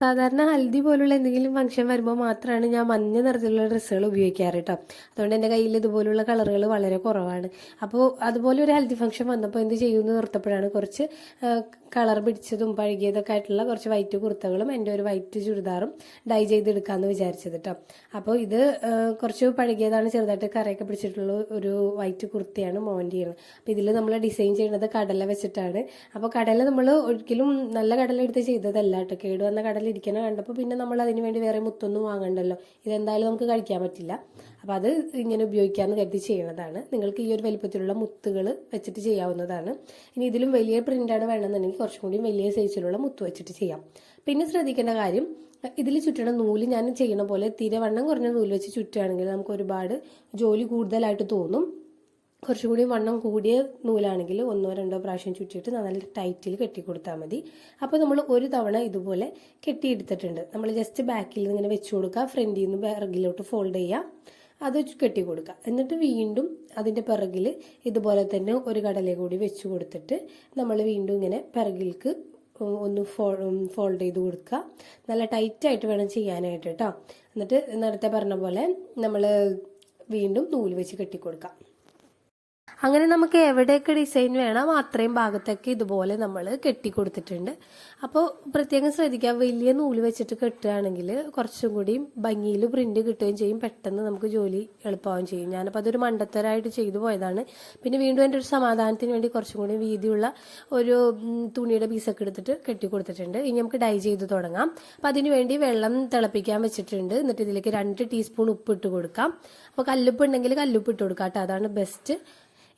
സാധാരണ ഹൽദി പോലുള്ള എന്തെങ്കിലും ഫംഗ്ഷൻ വരുമ്പോൾ മാത്രമാണ് ഞാൻ മഞ്ഞ നിറത്തിലുള്ള ഡ്രസ്സുകൾ ഉപയോഗിക്കാറ് കേട്ടോ അതുകൊണ്ട് എന്റെ കയ്യിൽ ഇതുപോലുള്ള കളറുകൾ വളരെ കുറവാണ്. അപ്പോൾ അതുപോലെ ഒരു ഹൽദി ഫംഗ്ഷൻ വന്നപ്പോൾ എന്ത് ചെയ്യുമെന്ന് ഓർത്തപ്പോഴാണ് കുറച്ച് കളർ പിടിച്ചതും പഴകിയതൊക്കെ ആയിട്ടുള്ള കുറച്ച് വൈറ്റ് കുർത്തകളും എന്റെ ഒരു വൈറ്റ് ചുരിദാറും ഡൈ ചെയ്തെടുക്കാമെന്ന് വിചാരിച്ചത് കേട്ടോ അപ്പോൾ ഇത് കുറച്ച് പഴകിയതാണ് ചെറുതായിട്ട് കറയൊക്കെ പിടിച്ചിട്ടുള്ള ഒരു വൈറ്റ് കുർത്തയാണ് മോന്റെയാണ് അപ്പോൾ ഇതിൽ നമ്മൾ ഡിസൈൻ ചെയ്യുന്നത് കടല വെച്ചിട്ടാണ്. അപ്പോൾ കടല നമ്മൾ ഒരിക്കലും നല്ല കടല എടുത്ത് ചെയ്തതല്ല കേട്ടോ കേടുവന്ന കടല ഇരിക്കണ കണ്ടപ്പോൾ പിന്നെ നമ്മൾ അതിന് വേണ്ടി വേറെ മുത്തൊന്നും വാങ്ങണ്ടല്ലോ. ഇതെന്തായാലും നമുക്ക് കഴിക്കാൻ പറ്റില്ല. അപ്പോൾ അത് ഇങ്ങനെ ഉപയോഗിക്കാമെന്ന് കരുതി ചെയ്യുന്നതാണ് നിങ്ങൾക്ക് ഈ ഒരു വലിപ്പത്തിലുള്ള മുത്തുകൾ വെച്ചിട്ട് ചെയ്യാവുന്നതാണ്. ഇനി ഇതിലും വലിയ പ്രിന്റാണ് വേണമെന്നുണ്ടെങ്കിൽ കുറച്ചും കൂടി വലിയ സൈസിലുള്ള മുത്ത് വെച്ചിട്ട് ചെയ്യാം. പിന്നെ ശ്രദ്ധിക്കേണ്ട കാര്യം ഇതിൽ ചുറ്റണ നൂൽ ഞാൻ ചെയ്യണ പോലെ തിരവണ്ണം കുറഞ്ഞ നൂൽ വെച്ച് ചുറ്റുകയാണെങ്കിൽ നമുക്ക് ഒരുപാട് ജോലി കൂടുതലായിട്ട് തോന്നും. കുറച്ചുകൂടി വണ്ണം കൂടിയ നൂലാണെങ്കിൽ ഒന്നോ രണ്ടോ പ്രാവശ്യം ചുറ്റിയിട്ട് നല്ല ടൈറ്റിൽ കെട്ടി കൊടുത്താൽ മതി. അപ്പോൾ നമ്മൾ ഒരു തവണ ഇതുപോലെ കെട്ടിയെടുത്തിട്ടുണ്ട്. നമ്മൾ ജസ്റ്റ് ബാക്കിൽ നിന്ന് ഇങ്ങനെ വെച്ച് കൊടുക്കുക. ഫ്രണ്ടിൽ നിന്ന് പിറകിലോട്ട് ഫോൾഡ് ചെയ്യുക. അത് കെട്ടി കൊടുക്കുക എന്നിട്ട് വീണ്ടും അതിന്റെ പിറകിൽ ഇതുപോലെ തന്നെ ഒരു കടല കൂടി വെച്ച് കൊടുത്തിട്ട് നമ്മൾ വീണ്ടും ഇങ്ങനെ പിറകിലേക്ക് ഒന്ന് ഫോ ഫോൾഡ് ചെയ്ത് കൊടുക്കുക. നല്ല ടൈറ്റായിട്ട് വേണം ചെയ്യാനായിട്ട് കേട്ടോ. എന്നിട്ട് നേരത്തെ പറഞ്ഞ പോലെ നമ്മൾ വീണ്ടും നൂൽ വെച്ച് കെട്ടിക്കൊടുക്കാം അങ്ങനെ നമുക്ക് എവിടെയൊക്കെ ഡിസൈൻ വേണം അത്രയും ഭാഗത്തൊക്കെ ഇതുപോലെ നമ്മൾ കെട്ടി കൊടുത്തിട്ടുണ്ട് അപ്പോൾ പ്രത്യേകം ശ്രദ്ധിക്കുക വലിയ നൂൽ വെച്ചിട്ട് കെട്ടുകയാണെങ്കിൽ കുറച്ചും കൂടി ഭംഗിയിൽ പ്രിന്റ് കിട്ടുകയും ചെയ്യും. പെട്ടെന്ന് നമുക്ക് ജോലി എളുപ്പമാവുകയും ചെയ്യും. ഞാനപ്പോൾ അതൊരു മണ്ടത്തരായിട്ട് ചെയ്തു പോയതാണ്. പിന്നെ വീണ്ടും എന്റെ ഒരു സമാധാനത്തിന് വേണ്ടി കുറച്ചും കൂടി വീതിയുള്ള ഒരു തുണിയുടെ പീസൊക്കെ എടുത്തിട്ട് കെട്ടി കൊടുത്തിട്ടുണ്ട് ഇനി നമുക്ക് ഡൈ ചെയ്ത് തുടങ്ങാം. അപ്പം അതിനുവേണ്ടി വെള്ളം തിളപ്പിക്കാൻ വെച്ചിട്ടുണ്ട്. എന്നിട്ട് ഇതിലേക്ക് രണ്ട് ടീസ്പൂൺ ഉപ്പ് ഇട്ട് കൊടുക്കാം. അപ്പോൾ കല്ലുപ്പ് ഉണ്ടെങ്കിൽ കല്ലുപ്പ് ഇട്ട് കൊടുക്കാം കേട്ടോ. അതാണ് ബെസ്റ്റ്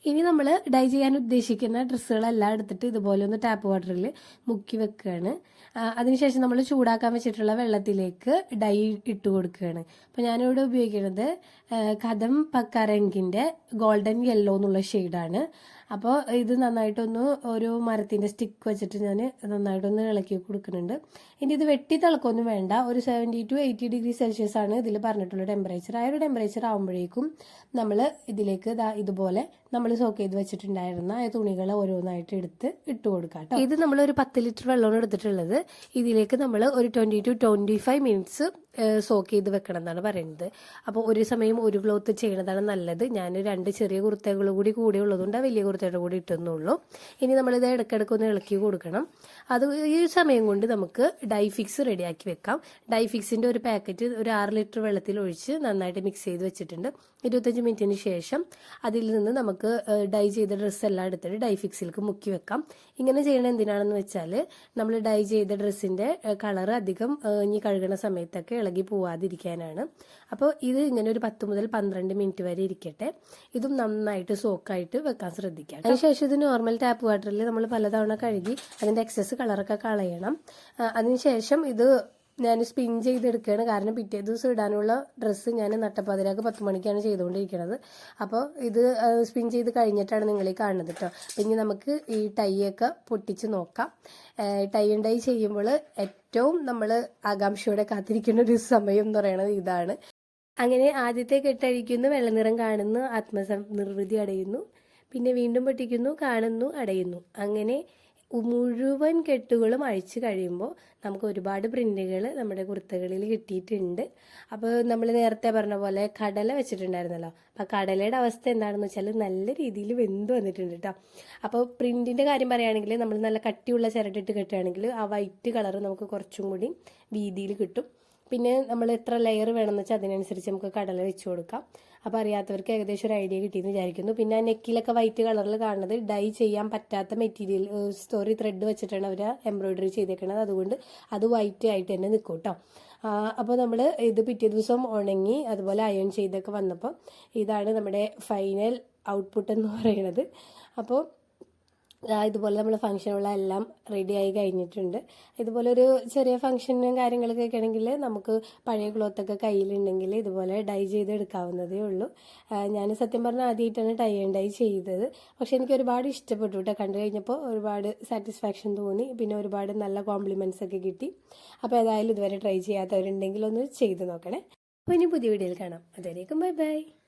ഇനി നമ്മൾ ഡൈ ചെയ്യാൻ ഉദ്ദേശിക്കുന്ന ഡ്രസ്സുകളെല്ലാം എടുത്തിട്ട് ഇതുപോലെ ഒന്ന് ടാപ്പ് വാട്ടറിൽ മുക്കി വെക്കുകയാണ് അതിനുശേഷം നമ്മൾ ചൂടാക്കാൻ വെച്ചിട്ടുള്ള വെള്ളത്തിലേക്ക് ഡൈ ഇട്ട് കൊടുക്കുകയാണ് അപ്പോൾ ഞാനിവിടെ ഉപയോഗിക്കുന്നത് കഥം പക്കാരങ്കിന്റെ ഗോൾഡൻ യെല്ലോ എന്നുള്ള ഷെയ്ഡാണ് അപ്പോൾ ഇത് നന്നായിട്ടൊന്ന് ഒരു മരത്തിന്റെ സ്റ്റിക്ക് വെച്ചിട്ട് ഞാൻ നന്നായിട്ടൊന്ന് ഇളക്കി കൊടുക്കുന്നുണ്ട്. ഇനി ഇത് വെട്ടി തിളക്കൊന്നും വേണ്ട. ഒരു seventy two eighty degree Celsius ആണ് ഇതിൽ പറഞ്ഞിട്ടുള്ള ടെമ്പറേച്ചർ ആ ഒരു ടെമ്പറേച്ചർ ആകുമ്പോഴേക്കും നമ്മൾ ഇതിലേക്ക് ഇതുപോലെ നമ്മൾ സോക്ക് ചെയ്ത് വെച്ചിട്ടുണ്ടായിരുന്ന ആ തുണികൾ ഓരോന്നായിട്ട് എടുത്ത് ഇട്ട് കൊടുക്കാം ഇത് നമ്മൾ ഒരു പത്ത് ലിറ്റർ വെള്ളമാണ് എടുത്തിട്ടുള്ളത്. ഇതിലേക്ക് നമ്മൾ ഒരു twenty two twenty five minutes soak ചെയ്ത് വെക്കണം എന്നാണ് പറയുന്നത്. അപ്പോൾ ഒരു സമയം ഒരു ക്ലോത്ത് ചെയ്യണതാണ് നല്ലത്. ഞാൻ രണ്ട് ചെറിയ കുർത്തകൾ കൂടി കൂടി ഉള്ളതുകൊണ്ട് വലിയ കുർത്തയുടെ കൂടി ഇട്ടുന്നുള്ളൂ. ഇനി നമ്മളിത് ഇടയ്ക്കിടയ്ക്ക് ഒന്ന് ഇളക്കി കൊടുക്കണം. അത് ഈ സമയം കൊണ്ട് നമുക്ക് ഡൈ ഫിക്സ് റെഡിയാക്കി വെക്കാം. ഡൈ ഫിക്സിന്റെ ഒരു പാക്കറ്റ് ഒരു ആറ് ലിറ്റർ വെള്ളത്തിൽ ഒഴിച്ച് നന്നായിട്ട് മിക്സ് ചെയ്ത് വെച്ചിട്ടുണ്ട്. ഇരുപത്തഞ്ച് മിനിറ്റിന് ശേഷം അതിൽ നിന്ന് നമുക്ക് ഡൈ ചെയ്ത ഡ്രസ്സ് എല്ലാം എടുത്തിട്ട് ഡൈ ഫിക്സിലേക്ക് മുക്കി വെക്കാം. ഇങ്ങനെ ചെയ്യണത് എന്തിനാണെന്ന് വെച്ചാൽ നമ്മൾ ഡൈ ചെയ്ത ഡ്രസ്സിന്റെ കളർ അധികം ഇനി കഴുകണ സമയത്തൊക്കെ ഇളകി പോവാതിരിക്കാനാണ് അപ്പോൾ ഇത് ഇങ്ങനെ ഒരു പത്ത് മുതൽ പന്ത്രണ്ട് മിനിറ്റ് വരെ ഇരിക്കട്ടെ. ഇതും നന്നായിട്ട് സോക്കായിട്ട് വെക്കാൻ ശ്രദ്ധിക്കാം. അതിനുശേഷം ഇത് നോർമൽ ടാപ്പ് വാട്ടറിൽ നമ്മൾ പലതവണ കഴുകി അതിന്റെ എക്സസ് കളറൊക്കെ കളയണം. അതിനുശേഷം ഇത് ഞാൻ സ്പിൻ ചെയ്തെടുക്കുകയാണ്. കാരണം പിറ്റേ ദിവസം ഇടാനുള്ള ഡ്രസ്സ് ഞാൻ നട്ടപ്പാതിരാക്ക് പത്ത് മണിക്കാണ് ചെയ്തുകൊണ്ടിരിക്കുന്നത്. അപ്പോൾ ഇത് സ്പിൻ ചെയ്ത് കഴിഞ്ഞിട്ടാണ് നിങ്ങൾ ഈ കാണുന്നത് കേട്ടോ അപ്പം ഇനി നമുക്ക് ഈ ടൈയൊക്കെ പൊട്ടിച്ച് നോക്കാം. ടൈ ആൻഡ് ടൈ ചെയ്യുമ്പോൾ ഏറ്റവും നമ്മൾ ആകാംക്ഷയോടെ കാത്തിരിക്കുന്ന ഒരു സമയം എന്ന് പറയുന്നത് ഇതാണ്. അങ്ങനെ ആദ്യത്തെ കെട്ടഴിക്കുന്നു വെള്ളനിറം കാണുന്നു ആത്മസംനിർവൃതി അടയുന്നു. പിന്നെ വീണ്ടും പൊട്ടിക്കുന്നു കാണുന്നു അടയുന്നു. അങ്ങനെ മുഴുവൻ കെട്ടുകളും അഴിച്ചു കഴിയുമ്പോൾ നമുക്ക് ഒരുപാട് പ്രിന്റുകൾ നമ്മുടെ കുർത്തകളിൽ കിട്ടിയിട്ടുണ്ട്. അപ്പോൾ നമ്മൾ നേരത്തെ പറഞ്ഞ പോലെ കടല വെച്ചിട്ടുണ്ടായിരുന്നല്ലോ. അപ്പോൾ കടലയുടെ അവസ്ഥ എന്താണെന്ന് വെച്ചാൽ നല്ല രീതിയിൽ വെന്ത് വന്നിട്ടുണ്ട് കേട്ടോ അപ്പോൾ പ്രിന്റിന്റെ കാര്യം പറയുകയാണെങ്കിൽ നമ്മൾ നല്ല കട്ടിയുള്ള ചിരട്ടിട്ട് കെട്ടുകയാണെങ്കിൽ ആ വൈറ്റ് കളർ നമുക്ക് കുറച്ചും കൂടി വീതിയിൽ കിട്ടും. പിന്നെ നമ്മൾ എത്ര ലെയർ വേണമെന്ന് വെച്ചാൽ അതിനനുസരിച്ച് നമുക്ക് കടല വെച്ച് കൊടുക്കാം. അപ്പോൾ അറിയാത്തവർക്ക് ഏകദേശം ഒരു ഐഡിയ കിട്ടിയെന്ന് വിചാരിക്കുന്നു. പിന്നെ ആ നെക്കിലൊക്കെ വൈറ്റ് കളറിൽ കാണുന്നത് ഡൈ ചെയ്യാൻ പറ്റാത്ത മെറ്റീരിയൽ സ്റ്റോറി ത്രെഡ് വെച്ചിട്ടാണ് അവർ എംബ്രോയിഡറി ചെയ്തേക്കുന്നത് അതുകൊണ്ട് അത് വൈറ്റ് ആയിട്ട് തന്നെ നിൽക്കും കേട്ടോ അപ്പോൾ നമ്മൾ ഇത് പിറ്റേ ദിവസം ഉണങ്ങി അതുപോലെ അയൺ ചെയ്തൊക്കെ വന്നപ്പോൾ ഇതാണ് നമ്മുടെ ഫൈനൽ ഔട്ട്പുട്ട് എന്ന് പറയുന്നത് അപ്പോൾ ഇതുപോലെ നമ്മൾ ഫംഗ്ഷനുള്ള എല്ലാം റെഡി ആയി കഴിഞ്ഞിട്ടുണ്ട്. ഇതുപോലെ ഒരു ചെറിയ ഫംഗ്ഷനും കാര്യങ്ങളൊക്കെ ആണെങ്കിൽ നമുക്ക് പഴയ ക്ലോത്തൊക്കെ കയ്യിലുണ്ടെങ്കിൽ ഇതുപോലെ ഡൈ ചെയ്തെടുക്കാവുന്നതേ ഉള്ളൂ. ഞാൻ സത്യം പറഞ്ഞാൽ ആദ്യമായിട്ടാണ് ടൈ ആൻഡ് ഡൈ ചെയ്തത്. പക്ഷെ എനിക്ക് ഒരുപാട് ഇഷ്ടപ്പെട്ടു കേട്ടോ കണ്ടു കഴിഞ്ഞപ്പോൾ ഒരുപാട് സാറ്റിസ്ഫാക്ഷൻ തോന്നി. പിന്നെ ഒരുപാട് നല്ല കോംപ്ലിമെന്റ്സ് ഒക്കെ കിട്ടി. അപ്പോൾ ഏതായാലും ഇതുവരെ ട്രൈ ചെയ്യാത്തവരുണ്ടെങ്കിൽ ഒന്ന് ചെയ്ത് നോക്കണേ. അപ്പോൾ ഇനി പുതിയ വീഡിയോയിൽ കാണാം. അതുവരേക്കും ബൈ ബൈ